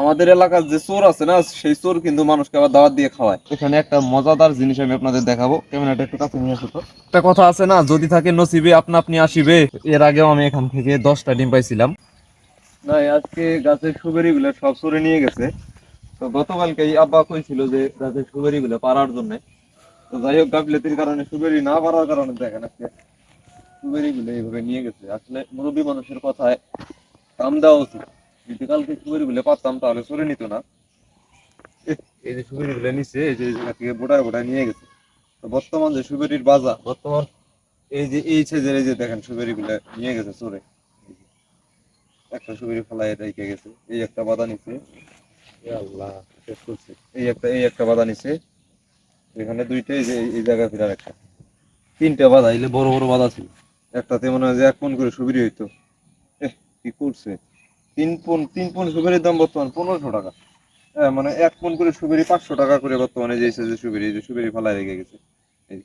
আমাদের এলাকার যে চোর আছে না সেই চোর কিন্তু মানুষকে আবার দাওয়াত দিয়ে খাওয়ায়। এখানে একটা মজাদার জিনিস আমি আপনাদের দেখাবো। ক্যামেরাটা একটু কাছে নিয়ে আসো তো। একটা কথা আছে না যদি থাকে নসিবে আপনা আপনি আসিবে। এর আগেও আমি এখান থেকে দশটা ডিম পাইছিলাম। না আজকে গাছের সুবেরি গুলো সব চোরে নিয়ে গেছে। তো গতকালকে এই আব্বা কইছিল যে গাছের সুবেরি গুলো পারার জন্য। তো যাই হোক গাফিলতির কারণে সুবেরি না পারার কারণে দেখেন আজকে। সুবেরি গুলো এইভাবে নিয়ে গেছে। আসলে মুরব্বী মানুষের কথায় কাম দেওয়া উচিত। যদি কালকে সুবেরি গুলো পারতাম তাহলে সরে নিত না। এই যে সুবেরি গুলো নিচ্ছে এই যে এই জায়গা থেকে বোটায় বোটায় নিয়ে গেছে। তো বর্তমান যে সুবেরির বাজার বর্তমান এই যে এই সাইজের এই যে দেখেন সুবেরি গুলো নিয়ে গেছে চোরে। একটা সুবেরি ফেলায় রেখে গেছে এই একটা বাধা নিছে। এ আল্লাহ শেষ করছে। এই একটা এই একটা বাধা নিছে। এখানে দুইটা এই যে এই- জায়গায় ফেরার একটা। তিনটা বাধা এলে বড় বড় বাধা ছিল। একটাতে মনে হয় যে এক মন করে সুবিরি হইতো। এহ, কি করছে? তিন পন তিন পন সুবেরির দাম বর্তমান পনেরোশো টাকা। হ্যাঁ মানে এক পন করে সুবেরি পাঁচশো টাকা করে বর্তমানে যে যে এই যে সুবেরি ফেলায় রেখে গেছে। এই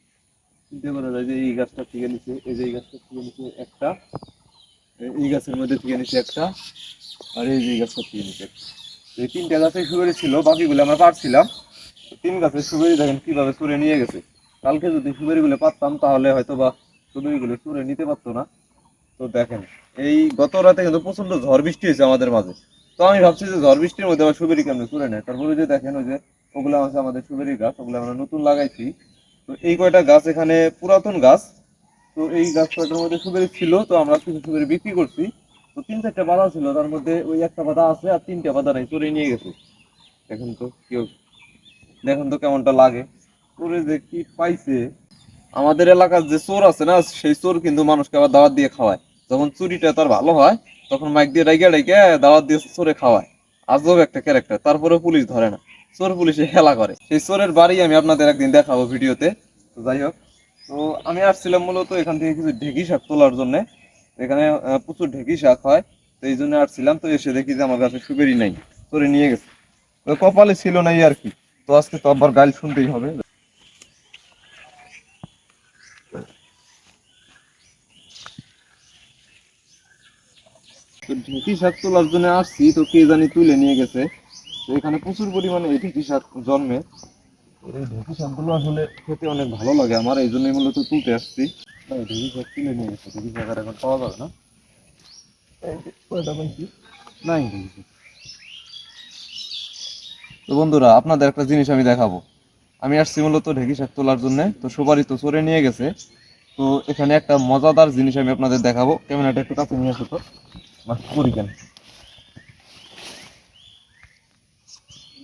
চিন্তা করা যায় যে এই গাছটা থেকে নিচে, এই যে এই গাছটা থেকে নিচে একটা, এই- গাছের মধ্যে থেকে নিচে একটা, আর এই যে এই গাছটা থেকে নিচে একটা। এই তিনটা গাছে সুবেরি ছিল, বাকিগুলো আমরা পারছিলাম। তিন গাছের সুবেরি দেখেন কীভাবে চুরে নিয়ে গেছে। কালকে যদি সুবেরিগুলো পারতাম, তাহলে হয়তো বা সুবেরিগুলো চুরে নিতে পারতো না। তো দেখেন, এই গত রাতে কিন্তু প্রচণ্ড ঝড় বৃষ্টি হয়েছে আমাদের মাঝে। তো আমি ভাবছি যে ঝড় বৃষ্টির মধ্যে আবার সুবেরি কেমন চুরে নেয়? তারপরে যে দেখেন ওই যে ওগুলো আছে আমাদের সুবেরি গাছ, ওগুলো আমরা নতুন লাগাইছি। তো এই কয়টা গাছ এখানে পুরাতন গাছ। তো এই গাছ কয়টার মধ্যে সুবেরি ছিল, তো আমরা কিছু সুবেরি বিক্রি করছি। তো তিন চারটা বাধা ছিল, তার মধ্যে ওই একটা বাধা আছে আর তিনটা বাধা নাই চুরে নিয়ে গেছে। দেখেন তো কেউ দেখেন তো কেমনটা লাগে। চোরে যে কি পাইছে আমাদের এলাকার যে চোর আছে না, সেই চোর কিন্তু মানুষকে আবার দাওয়াত দিয়ে খাওয়ায়। যখন চুরিটা তার ভালো হয়, তখন মাইক দিয়ে ডাইকে ডাইকে দাওয়াত দিয়ে চোরে খাওয়ায়। আজব একটা ক্যারেক্টার তারপরে পুলিশ ধরে না। চোর পুলিশে হেলা করে। সেই চোরের বাড়ি আমি আপনাদের একদিন দেখাবো ভিডিওতে। তো যাই হোক, তো আমি আসছিলাম মূলত এখান থেকে কিছু ঢেকি শাক তোলার জন্য। এখানে প্রচুর ঢেকি শাক হয়, তো এই জন্য আসছিলাম। তো এসে দেখি যে আমার কাছে সুবেরি নাই, চোরে নিয়ে গেছে। তো কপালে ছিল নাই আর কি। তো আজকে তো আবার গাল শুনতেই হবে। ঢেঁকি শাক তোলার জন্য আসছি, তো কে জানি তুলে নিয়ে গেছে। এখানে প্রচুর পরিমাণে এই ঢেঁকি শাক জন্মে। এই ঢেঁকি শাকগুলো আসলে খেতে অনেক ভালো লাগে আমার, এই জন্যই মূলত তুলতে আসছি। ঢেঁকি শাক তুলে নিয়ে গেছে ঢেঁকি শাক আর এখন পাওয়া যাবে না। তো বন্ধুরা, আপনাদের একটা জিনিস আমি দেখাবো। আমি আসছি মূলত ঢেঁকি শাক তোলার জন্য, তো সুপারি তো চড়ে নিয়ে গেছে। তো এখানে একটা মজাদার জিনিস আমি আপনাদের দেখাবো। ক্যামেরাটা একটু কাছে নিয়ে আসো তো। করি কেন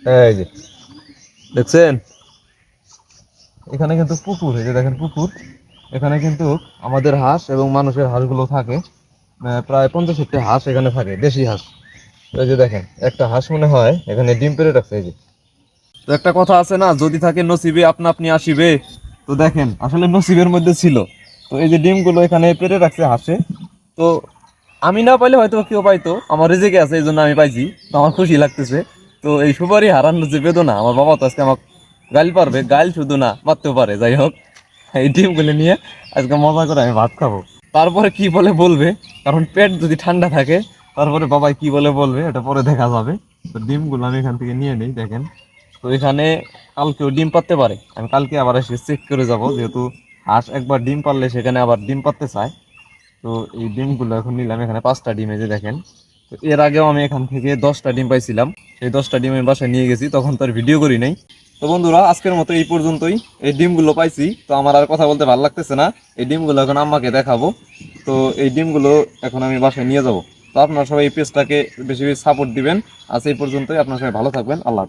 এই যে দেখছেন? এখানে কিন্তু পুকুর এই যে দেখেন পুকুর। এখানে কিন্তু আমাদের হাঁস এবং মানুষের হাঁসগুলো থাকে। প্রায় পঞ্চাশ ষাটটি হাঁস এখানে থাকে দেশি হাঁস। এই যে দেখেন একটা হাঁস মনে হয় এখানে ডিম পেড়ে রাখছে এই যে। তো একটা কথা আছে না যদি থাকে নসিবে আপনা আপনি আসিবে। তো দেখেন আসলে নসিবের মধ্যে ছিল। তো এই যে ডিমগুলো এখানে পেরে রাখছে হাঁসে। তো আমি না পাইলে হয়তো কেউ পাইতো, আমার রেজেকে আছে, এই জন্য আমি পাইছি, তো আমার খুশি লাগতেছে। তো এই সুপারি হারানোর যে বেদনা, আমার বাবা তো আজকে আমাকে গাল পারবে গাল শুধু না, মারতেও পারে, যাই হোক। এই ডিমগুলো নিয়ে আজকে মজা করে আমি ভাত খাব। তারপরে কি বলে বলবে? কারণ পেট যদি ঠান্ডা থাকে, তারপরে বাবাই কি বলে বলবে, এটা পরে দেখা যাবে। তো ডিমগুলো আমি এখান থেকে নিয়ে নিই, দেখেন। তো এখানে কালকেও ডিম পাততে পারে। আমি কালকে আবার এসে চেক করে যাব, যেহেতু হাঁস একবার ডিম পারলে সেখানে আবার ডিম পাততে চায়। তো এই ডিমগুলো এখন নিলাম এখানে পাঁচটা ডিম, এই যে দেখেন। তো এর আগেও আমি এখান থেকে দশটা ডিম পাইছিলাম। সেই দশটা ডিম আমি বাসায় নিয়ে গেছি, তখন তো আর ভিডিও করি নাই। তো বন্ধুরা, আজকের মতো এই পর্যন্তই। এই ডিমগুলো পাইছি, তো আমার আর কথা বলতে ভালো লাগতেছে না। এই ডিমগুলো এখন আম্মাকে দেখাবো। তো এই ডিমগুলো এখন আমি বাসায় নিয়ে যাব। তো আপনারা সবাই এই পেজটাকে বেশি বেশি সাপোর্ট দিবেন। আজ এই পর্যন্তই। আপনারা সবাই ভালো থাকবেন। আল্লাহ